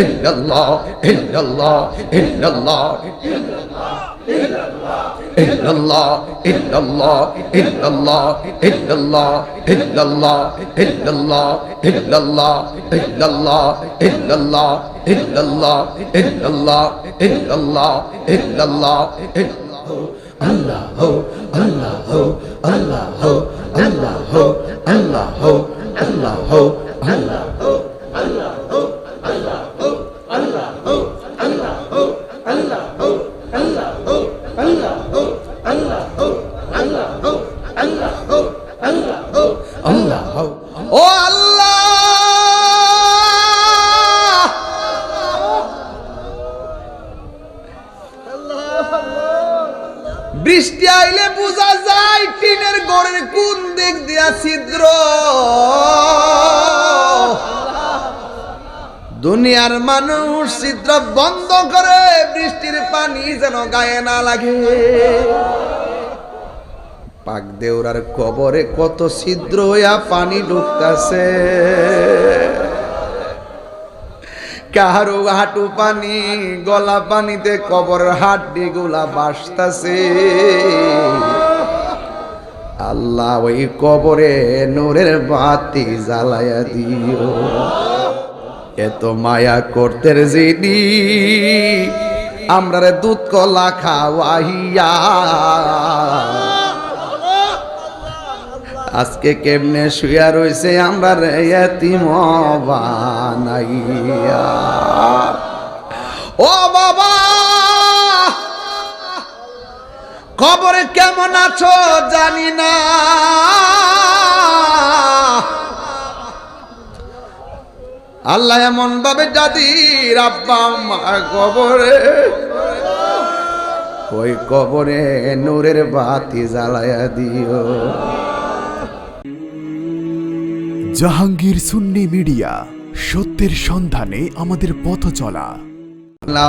ইল্লাল্লাহ ইল্লাল্লাহ ইল্লাল্লাহ ইল্লাল্লাহ ইল্লাল্লাহ ইল্লাল্লাহ ইল্লাল্লাহ ইল্লাল্লাহ ইল্লাল্লাহ ইল্লাল্লাহ ইল্লাল্লাহ ইল্লাল্লাহ ইল্লাল্লাহ ইল্লাল্লাহ ইল্লাল্লাহ ইল্লাল্লাহ আল্লাহ আল্লাহ আল্লাহ আল্লাহ আল্লাহ আল্লাহ আল্লাহ আল্লাহ দুনিয়ার মানুষ ছিদ্র বন্ধ করে বৃষ্টির পানি যেন গায়ে না লাগে। পাক দেউরার কবরে কত ছিদ্র হইয়া পানি ঢুকতাছে। কাহারো হাঁটু পানি, গলা পানিতে কবর হাড্ডি গুলা বাসতাছে। আল্লাহ ওই কবরে নূরের বাতি জ্বালায়া দিও। এত মায়া করতে যিনি আমরা রে দুধ কলা খাওয়াইয়া। আজকে কেমনে শুয়া রইছে আমরা রে এতিম ও বাবা! খবরে কেমন আছো জানি না। আল্লাহ এমন ভাবে দাদির আব্বা আম্মা কবরে। ওই কবরে নূরের বাতি জ্বালায়া দিও। জাহাঙ্গীর সুন্নি মিডিয়া সত্যের সন্ধানে আমাদের পথ চলা। লা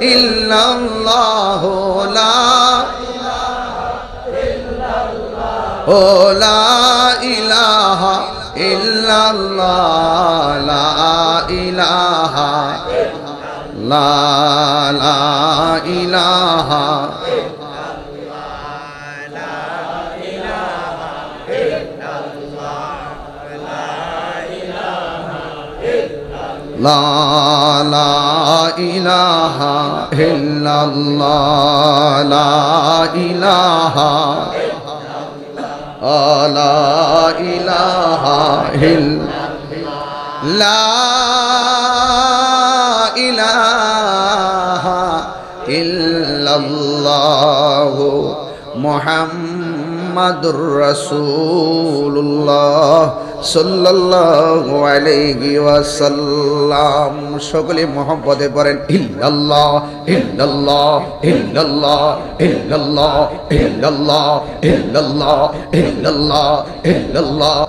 ইল্লাল্লাহ লা ও লা ইলাহা ইল্লাল্লাহ লা ইলাহা লা লা ইলাহা لا لا إله إلا الله لا إله لا إله إلا لا إله إلا الله محمد মুহাম্মাদুর রাসূলুল্লাহ সাল্লাল্লাহু আলাইহি ওয়াসাল্লাম সকলে মহব্বতে পড়েন ইল্লাল্লাহ ইল্লাল্লাহ ইল্লাল্লাহ ইল্লাল্লাহ ইল্লাল্লাহ ইল্লাল্লাহ ইল্লাল্লাহ ইল্লাল্লাহ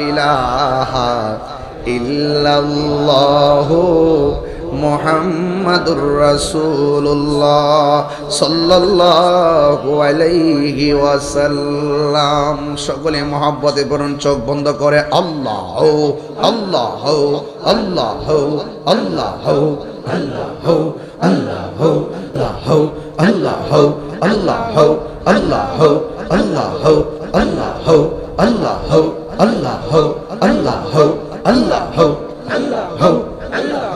ইলাহা ইল্লাল্লাহু মোহাম্মদুর রসুল্লাহ সাল্লাল্লাহু ওয়াসাল্লাম সকলে মহব্বতে বরণ চোখ বন্ধ করে আল্লাহ আল্লাহ আল্লাহ আল্লাহ আল্লাহ আল্লাহ আল্লাহ আল্লাহ আল্লাহ আল্লাহ আল্লাহ আল্লাহ আল্লাহ আল্লাহ আল্লাহ আল্লাহ আল্লাহ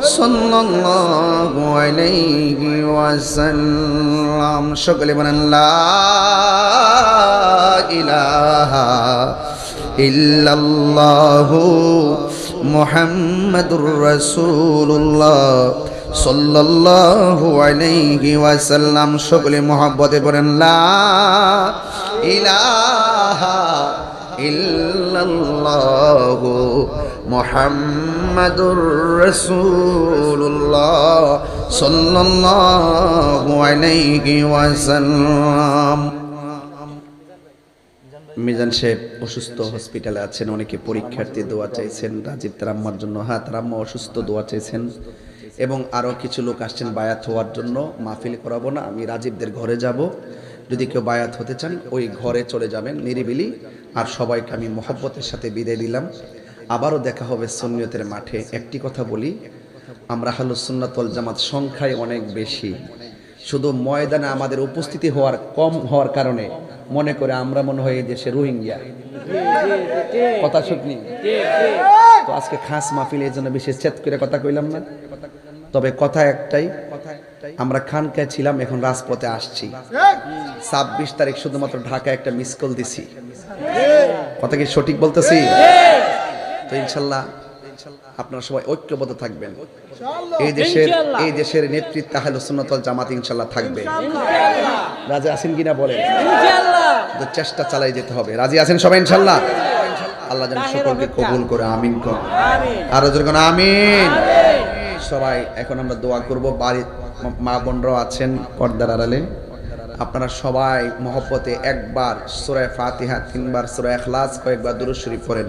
সাল্লাল্লাহু আলাইহি ওয়াসাল্লাম সকলে বলেন, লা ইলাহা ইল্লাল্লাহু মুহাম্মাদুর রাসূলুল্লাহ সাল্লাল্লাহু আলাইহি ওয়াসাল্লাম। সকলে মহব্বতে বলেন, লা ইলাহা ইল্লাল্লাহু মুহাম্মাদ মুহাম্মাদুর রাসূলুল্লাহ সাল্লাল্লাহু আলাইহি ওয়াসাল্লাম। মিজান সাহেব অসুস্থ হসপিটালে আছেন, অনেকে পরীক্ষার্থী দোয়া চাইছেন, রাজীব তার আম্মার জন্য। হ্যাঁ তার আম্মা অসুস্থ, দোয়া চাইছেন। এবং আরও কিছু লোক আসছেন বায়াত হওয়ার জন্য, মাহফিল করাবো না, আমি রাজীবদের ঘরে যাব। যদি কেউ বায়াত হতে চান, ওই ঘরে চলে যাবেন নিরিবিলি। আর সবাইকে আমি মহব্বতের সাথে বিদায় দিলাম। আবারও দেখা হবে সুন্নিয়তের মাঠে। একটি কথা বলি, আমরা হালু সুন্নাতল জামাত সংখ্যায় অনেক বেশি। শুধু ময়দানে আমাদের উপস্থিতি হওয়ার, কম হওয়ার কারণে, মনে করে আমরা মনে হয় দেশে রোহিঙ্গা। কথা শুকনি তো আজকে খাস মাহফিল, এই জন্য বেশি চেত করে কথা কইলাম না। তবে কথা একটাই, আমরা খানকায় ছিলাম, এখন রাজপথে আসছি। ছাব্বিশ তারিখ শুধুমাত্র ঢাকা একটা মিস কল দিছি। কথা কি সঠিক বলতেছি? তো ইনশাল্লাহ আপনারা সবাই ঐক্যবদ্ধ থাকবেন। এই দেশের এই দেশের নেতৃত্ব আহলে সুন্নাতুল জামাত ইনশাল্লাহ থাকবে। রাজা আছেন কিনা বলেন? তো চেষ্টা চালাই যেতে হবে। রাজি আছেন সবাই ইনশাল্লাহ আল্লাহ যেন সকলকে কবুল করে আমিন কর। আরও যখন আমিন। সবাই এখন আমরা দোয়া করব। বাড়ি মা বোনরাও আছেন পর্দার আড়ালে। আপনারা সবাই মহব্বতে একবার সুরায় ফাতিহা তিনবার সুরায় এখলাস কয়েকবার দুরুদ শরীফ পড়েন।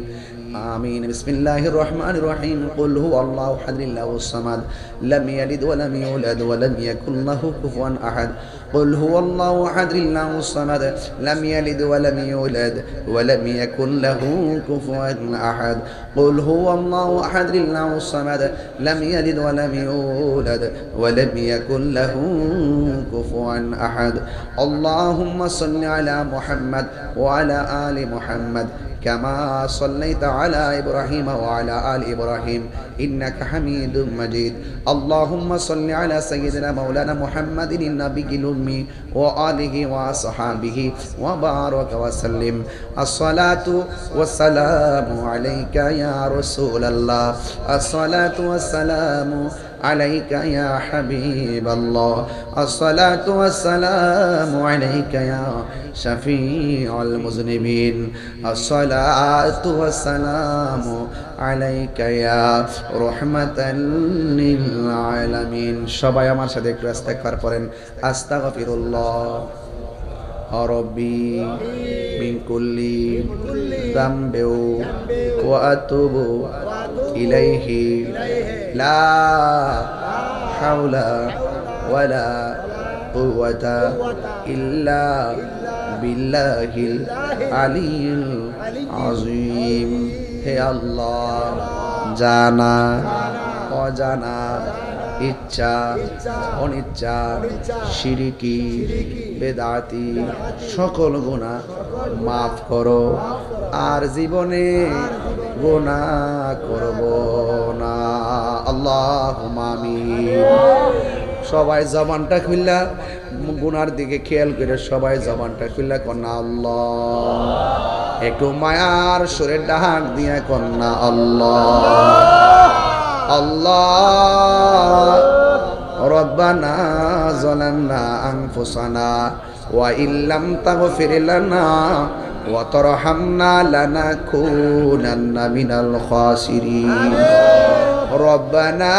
آمين. بسم الله الرحمن الرحيم. قل هو الله أحد الله الصمد لم يلد ولم يولد ولم يكن له كفوا أحد. قل هو الله أحد الله الصمد لم يلد ولم يولد ولم يكن له كفوا أحد. قل هو الله أحد الله الصمد لم يلد ولم يولد ولم يكن له كفوا أحد. اللهم صل على محمد وعلى آل محمد كما صليت على إبراهيم وعلى آل إبراهيم إنك حميد مجيد. اللهم صل على سيدنا مولانا محمد النبي الأمي وآله وصحابه وبارك وسلم. الصلاة والسلام عليك يا رسول الله. الصلاة والسلام عليك يا حبيب الله الصلاة والسلام عليك يا شفيع المذنبين الصلاة والسلام عليك يا رحمة للعالمين شبايا ما شدك رستكبر فرن أستغفر الله ربي من كل ذنب وأتوب ইলাইহি লা হাওলা ওয়ালা কুওয়াতা ইল্লা বিল্লাহিল আলিল আযীম। হে আল্লাহ, জানা, অজানা, ইচ্ছা, অনিচ্ছা, সিরিকি, বেদাতি, সকল গুণা মাফ করো। আর জীবনে গুনা করব না। আল্লাহ মামি সবাই জবানটা খুললা, গুনার দিকে খেয়াল করে সবাই জবানটা খুললা, কন্যা আল্লাহ। একটু মায়ার সুরের ডাক দিয়ে, কন্যা আল্লাহ। আল্লাহ। রব্বানা জলান্না আংফুসানা ওয়া ইল্লাম তাগফির লানা وترحمنا لنكونن من الخاسرين. ربنا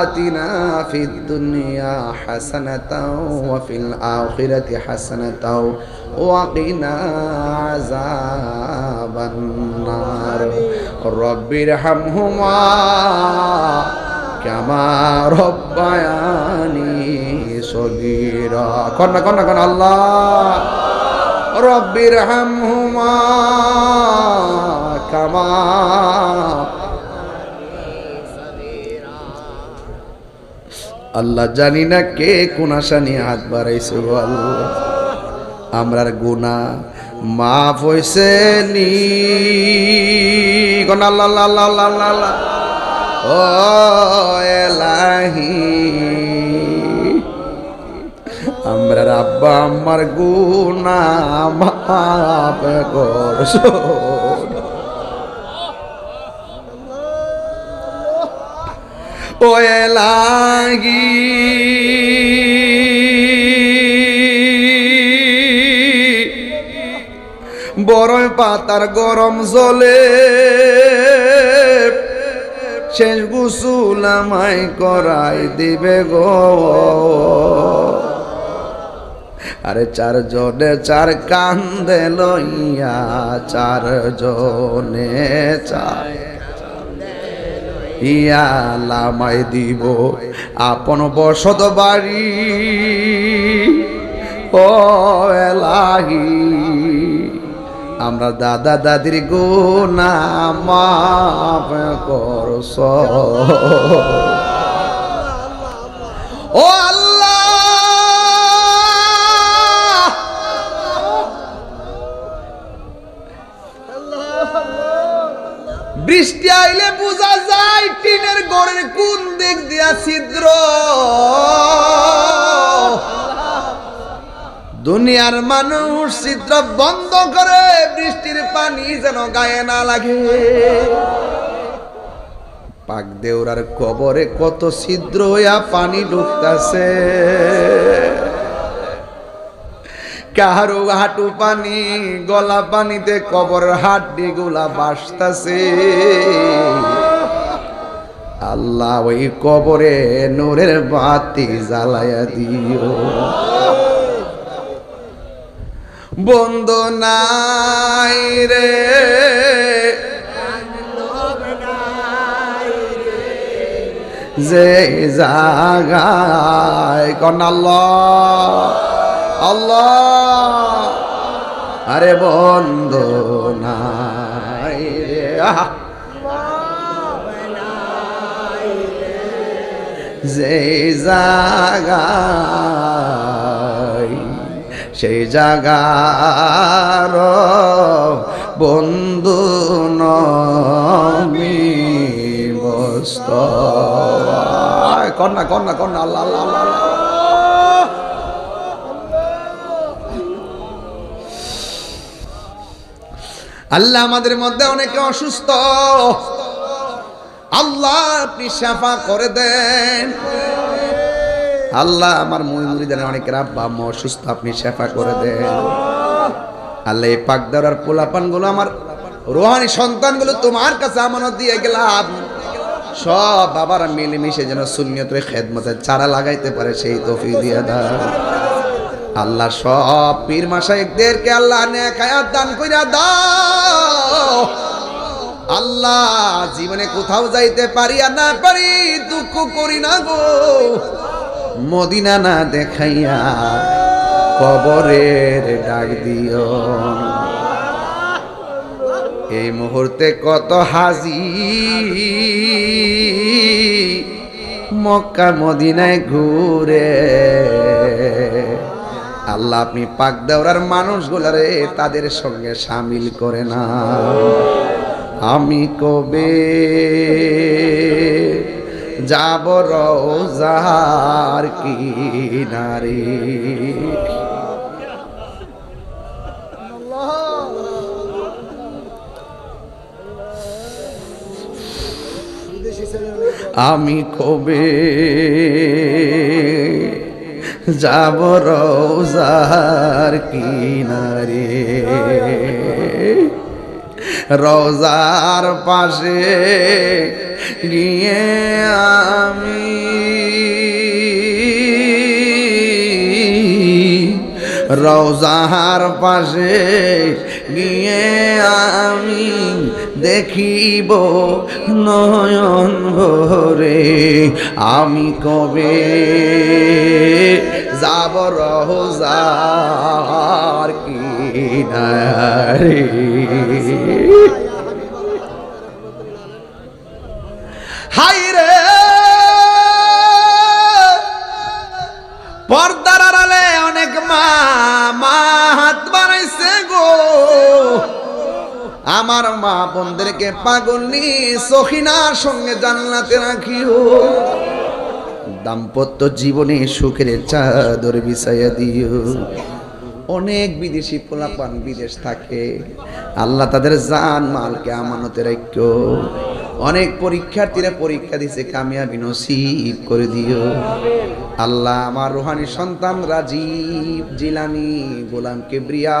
آتنا في الدنيا حسنة وفي الآخرة حسنة وقنا عذاب النار. رب ارحمهما كما ربياني صغيرا. كنا كنا كنا الله. রব্বির হামহুমা কামা আল্লাহ জানি না কে কোন আশা নিয়ে হাত বাড়াইছে বল আমরার গুণা মাফ হইছে নি। ও এলাহি। আমরার আব্বা আমার গুণা মাফ করছ। ও এলাহি বড়ই পাতার গরম জলে শেষ গুসুল করাই দিবে গো। আরে চার জনে চার কান্দে লইয়া চার জনে চার ইয়ালামাই দিব আপন বসত বাড়ি। ও এলাহি, আমরা দাদা দাদির গুনা মাফ করস বৃষ্টি আইলে বোঝা যায় টিনের গড়ের কোন দিক দিয়া ছিদ্র। দুনিয়ার মানুষ চিত্র বন্ধ করে বৃষ্টির পানি যেন গায়ে না লাগে। পাক দেউরার কবরে কত ছিদ্র হইয়া পানি ঢুকতাছে। কাহারো হাঁটু পানি, গলা পানিতে কবর হাড্ডি গুলা বাসতাছে। আল্লাহ ওই কবরে নূরের বাতি জ্বালায়া দিও। বন্ধ নাই রে। যে জাগায় কন আল্লাহ। আরে বন্ধ নাই রে। যে জাগায় সেই জাগার বন্ধু নমি বস্ত। কন্যা কন্যা কন্যা আল্লাহ আল্লাহ আল্লাহ। আল্লাহ। আমাদের মধ্যে অনেকে অসুস্থ। আল্লাহ আপনি সাফা করে দেন। আল্লাহ আমার মই মুড়িদানে অনেকের আব্বা আম্মা অসুস্থ, আপনি শেফা করে দেন। আল্লাহ এই পাকদার পোলাপানগুলো আমার রোহানি সন্তানগুলো তোমার কাছে আমানত দিয়ে গেলাম। সব বাবারা মিলেমিশে যেন শূন্যতের খেদমতের চারা লাগাইতে পারে, সেই তফি দিয়ে দাও আল্লাহ সব পীর মাসাইকদেরকে আল্লাহ নেকায়াত দান কইরা দাও। আল্লাহ, জীবনে কোথাও যাইতে পারি আর না পারি, দুঃখ করি না গো। মদিনা না দেখাইয়া কবরের ডাক দিও। এই মুহূর্তে কত হাজি। মক্কা মদিনায় ঘুরে আল্লাহ, আপনি পাক দেওয়ার মানুষগুলারে তাদের সঙ্গে সামিল করে না। আমি কবে যাব রোজার কিনারে? আমি কবে যাব রোজার কিনারে। রোজার পাশে গিয়ে আমি রোজার পাশে গিয়ে আমি দেখিব নয়ন ভরে। আমি কবে যাব রোজার কিনারে? হাই রে আমার মা বোনদেরকে পাগলনি সখিনার সঙ্গে জান্নাতে রাখিও দাম্পত্য জীবনে সুখের চাদর বিছাইয়া দিও। অনেক বিদেশি পোলাপান বিদেশ থাকে। আল্লাহ তাদের জান মালকে আমানতে ঐক্য অনেক পরীক্ষার্থীরা পরীক্ষা দিছে, কামিয়াবি নসিব করে দিও। আল্লাহ আমার রোহানি সন্তান রাজীব জিলানি গোলাম কেবরিয়া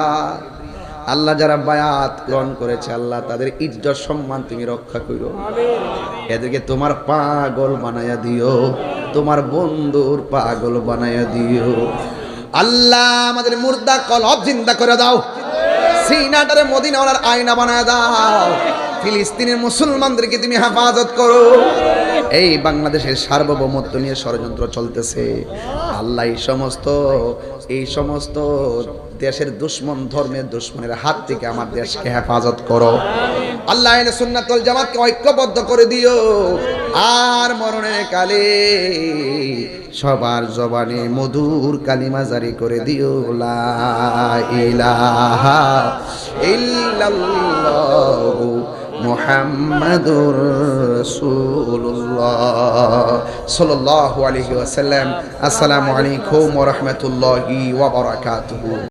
আল্লাহ যারা বায়াত গ্রহণ করেছে, আল্লাহ তাদের ইজ্জত, সম্মান তুমি রক্ষা করো। এদেরকে তোমার পাগল বানায়া দিও, তোমার বন্ধুর পাগল বানায়া দিও। আল্লাহ আমাদের মুর্দা কলব জিন্দা করে দাও। সিনাটারে মদিনাওয়ালার আয়না বানায় দাও। ফিলিস্তিনের মুসলমানদেরকে তুমি হেফাজত করো। এই বাংলাদেশের সার্বভৌমত্ব নিয়ে ষড়যন্ত্র চলতেছে। আল্লাহ এই সমস্ত এই সমস্ত দেশের দুশ্মন, ধর্মের দুশ্মনের হাত থেকে আমার দেশকে হেফাজত করো। আল্লাহ সুন্নাতুল জামাতকে ঐক্যবদ্ধ করে দিও। আর মরণের কালে সবার জবানে মধুর কালিমা জারি করে দিও। মুহাম্মাদুর রাসূলুল্লাহ সাল্লাল্লাহু আলাইহি ওয়াসাল্লাম। আসসালামু আলাইকুম ওয়া রাহমাতুল্লাহি ওয়া বারাকাতুহু।